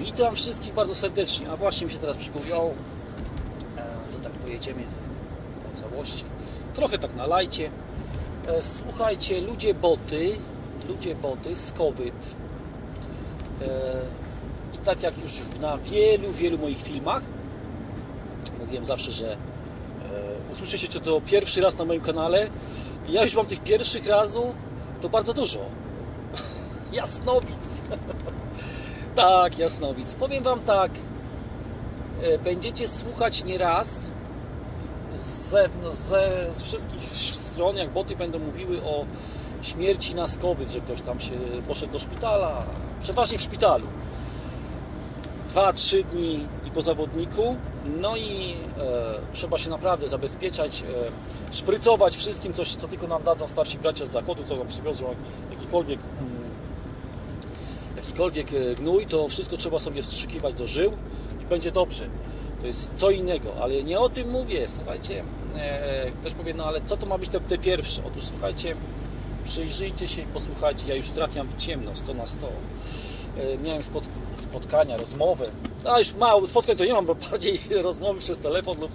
Witam wszystkich bardzo serdecznie. A właśnie mi się teraz przypomniało, e, to tak pojedziemy po całości. Trochę tak na lajcie. E, Słuchajcie, ludzie boty, ludzie boty, skowyt. E, I tak jak już na wielu, wielu moich filmach, mówiłem zawsze, że usłyszycie czy to pierwszy raz na moim kanale. Ja już mam tych pierwszych razów, to bardzo dużo. Jasnowic. tak, jasnowic. Powiem Wam tak. e, Będziecie słuchać nieraz z, zewn- ze, z wszystkich stron, jak boty będą mówiły o śmierci na że ktoś tam się poszedł do szpitala. Przeważnie w szpitalu. Dwa, trzy dni i po zawodniku. No i e, trzeba się naprawdę zabezpieczać, e, szprycować wszystkim, coś, co tylko nam dadzą starsi bracia z zachodu, co nam przywiozą, jakikolwiek, jakikolwiek e, gnój, to wszystko trzeba sobie wstrzykiwać do żył i będzie dobrze. To jest co innego, ale nie o tym mówię. Słuchajcie, e, ktoś powie, no ale co to ma być te, te pierwsze? Otóż słuchajcie, przyjrzyjcie się i posłuchajcie. Ja już trafiam w ciemno, 100 na 100. E, miałem spot, spotkania, rozmowę. A już mało spotkań to nie mam, bo bardziej rozmowy przez telefon lub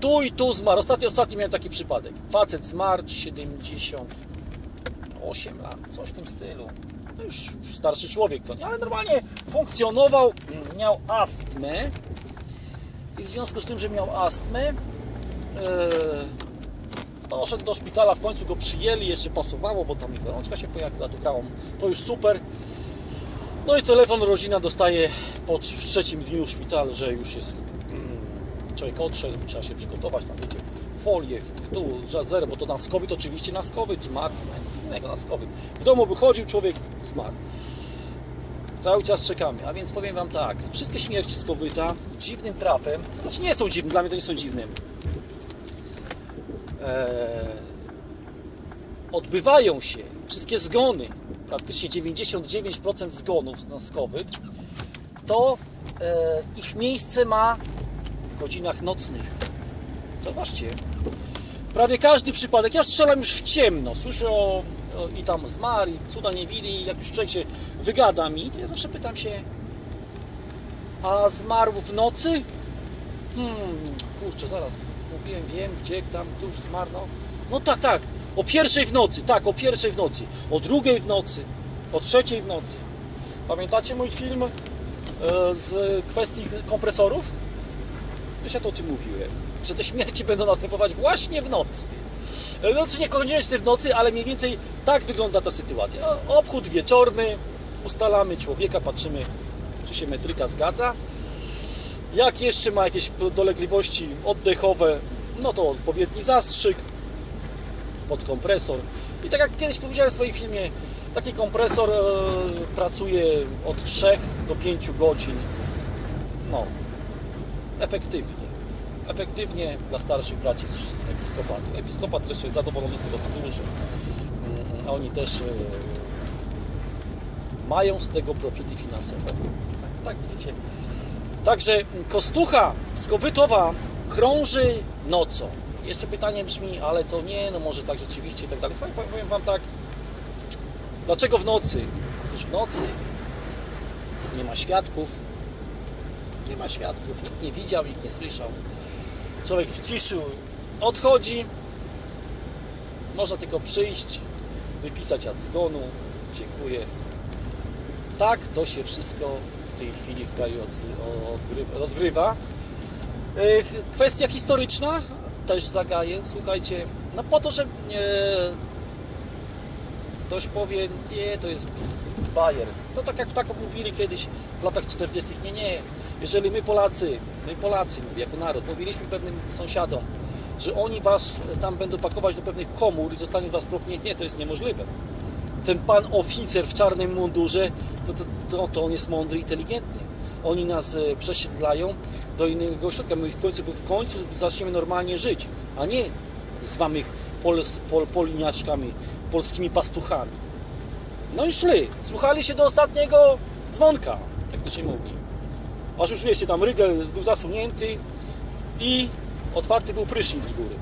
tu i tu zmarł. Ostatnio, ostatnio miałem taki przypadek. Facet zmarł, 78 lat, coś w tym stylu. Już starszy człowiek, co nie, ale normalnie funkcjonował, miał astmę i w związku z tym, że miał astmę, e, poszedł do szpitala, w końcu go przyjęli, jeszcze pasowało, bo tam i gorączka się pojawiła, tu grałam, to już super. No i telefon rodzina dostaje po trz- trzecim dniu w szpitalu, że już jest mm, człowiek odszedł, trzeba się przygotować, tam wiecie, folię, tu zero, bo to na skowyt oczywiście na skowyt zmarł, nic innego na skowyt. W domu wychodził, człowiek zmarł. Cały czas czekamy, a więc powiem Wam tak, wszystkie śmierci z kowyta dziwnym trafem, znaczy nie są dziwne, dla mnie to nie są dziwne, eee, odbywają się, wszystkie zgony, praktycznie 99% zgonów na skowyt, to e, ich miejsce ma w godzinach nocnych. Zobaczcie, prawie każdy przypadek, ja strzelam już w ciemno, słyszę o, o i tam zmarł, i cuda nie widzi, jak już człowiek się wygada mi, to ja zawsze pytam się, a zmarł w nocy? Hmm, kurczę, zaraz, mówiłem, wiem, gdzie tam, już zmarł, no. no tak, tak, o pierwszej w nocy, tak, o pierwszej w nocy, o drugiej w nocy, o trzeciej w nocy. Pamiętacie mój film e, z kwestii kompresorów? Już ja to o tym mówiłem, że te śmierci będą następować właśnie w nocy. E, Znaczy niekoniecznie w nocy, ale mniej więcej tak wygląda ta sytuacja. Obchód wieczorny, ustalamy człowieka, patrzymy, czy się metryka zgadza. Jak jeszcze ma jakieś dolegliwości oddechowe, no to odpowiedni zastrzyk pod kompresor. I tak jak kiedyś powiedziałem w swoim filmie, taki kompresor e, pracuje od 3 do 5 godzin. No, efektywnie. Efektywnie dla starszych braci z, episkopatu. Episkopat też jest zadowolony z tego tytułu, że mm, oni też e, mają z tego profity finansowe. Tak, tak widzicie. Także Kostucha Skowytowa krąży nocą. Jeszcze pytanie brzmi, ale to nie, no może tak rzeczywiście i tak dalej. Słuchaj, powiem Wam tak, dlaczego w nocy? Otóż w nocy nie ma świadków, nie ma świadków, nikt nie widział, nikt nie słyszał. Człowiek w ciszy odchodzi, można tylko przyjść, wypisać ad zgonu, dziękuję. Tak to się wszystko w tej chwili w kraju rozgrywa. Kwestia historyczna też zagaję, słuchajcie, no po to, że ktoś powie, nie, to jest bajer. To tak jak tak mówili kiedyś w latach 40. Nie, nie. Jeżeli my Polacy, my Polacy, jako naród, mówiliśmy pewnym sąsiadom, że oni was tam będą pakować do pewnych komór i zostanie z was proch, nie, to jest niemożliwe. Ten pan oficer w czarnym mundurze, to, to, to, to on jest mądry, inteligentny. Oni nas e, przesiedlają do innego ośrodka. My w końcu, w końcu zaczniemy normalnie żyć, a nie zwamy pol, pol, poliniaczkami, polskimi pastuchami. No i szli. Słuchali się do ostatniego dzwonka, jak to się mówi. Aż już wiecie, tam rygel był zasunięty i otwarty był prysznic z góry.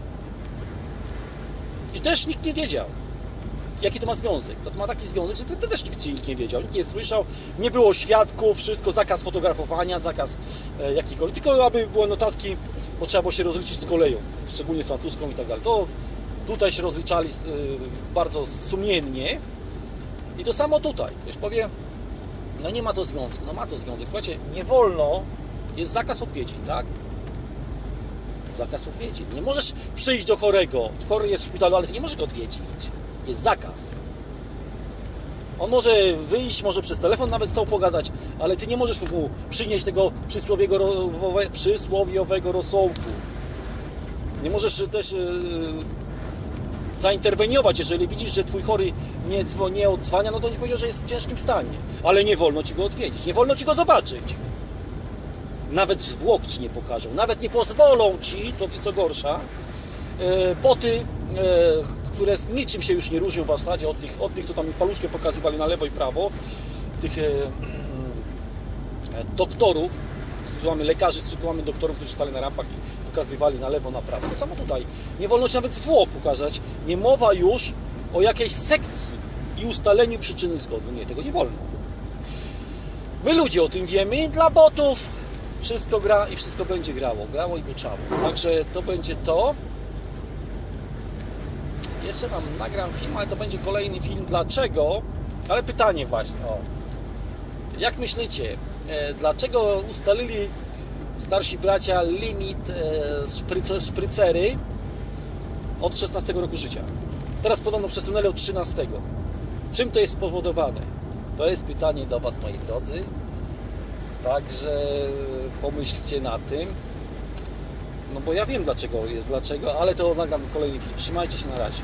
I też nikt nie wiedział. Jaki to ma związek? To, ma taki związek, że to, też nikt, nikt nie wiedział, nikt nie słyszał, nie było świadków, wszystko, zakaz fotografowania, zakaz e, tylko aby były notatki, bo trzeba było się rozliczyć z koleją, szczególnie francuską i tak dalej. To tutaj się rozliczali e, bardzo sumiennie i to samo tutaj. Ktoś powie, no nie ma to związku, no ma to związek. Słuchajcie, nie wolno, jest zakaz odwiedzin, tak? Zakaz odwiedzin. Nie możesz przyjść do chorego. Chory jest w szpitalu, ale ty nie możesz go odwiedzić. Jest zakaz. On może wyjść, może przez telefon nawet z tobą pogadać, ale ty nie możesz mu przynieść tego przysłowiowego, przysłowiowego rosołku. Nie możesz też yy, zainterweniować, jeżeli widzisz, że twój chory nie, dzwo- nie odzwania, no to nie powiedział, że jest w ciężkim stanie. Ale nie wolno ci go odwiedzić, nie wolno ci go zobaczyć. Nawet zwłok ci nie pokażą, nawet nie pozwolą ci, co, co gorsza, e, boty, e, które niczym się już nie różnią w zasadzie od tych, od tych co tam mi paluszkiem pokazywali na lewo i prawo, tych e, e, doktorów, tu mamy lekarzy, tu mamy doktorów, którzy stali na rampach i pokazywali na lewo, na prawo. To samo tutaj. Nie wolno ci nawet zwłok pokazać. Nie mowa już o jakiejś sekcji i ustaleniu przyczyny zgonu. Nie, tego nie wolno. My ludzie o tym wiemy, dla botów wszystko gra i wszystko będzie grało. Grało i buczało. Także to będzie to. Jeszcze nam nagram film, ale to będzie kolejny film. Dlaczego? Ale pytanie właśnie. O. Jak myślicie, e, dlaczego ustalili starsi bracia limit e, szpryce, szprycery od 16 roku życia? Teraz podobno przesunęli od 13. Czym to jest spowodowane? To jest pytanie do Was, moi drodzy. Także pomyślcie na tym. No bo ja wiem dlaczego jest, dlaczego, ale to nagram kolejny film. Trzymajcie się na razie.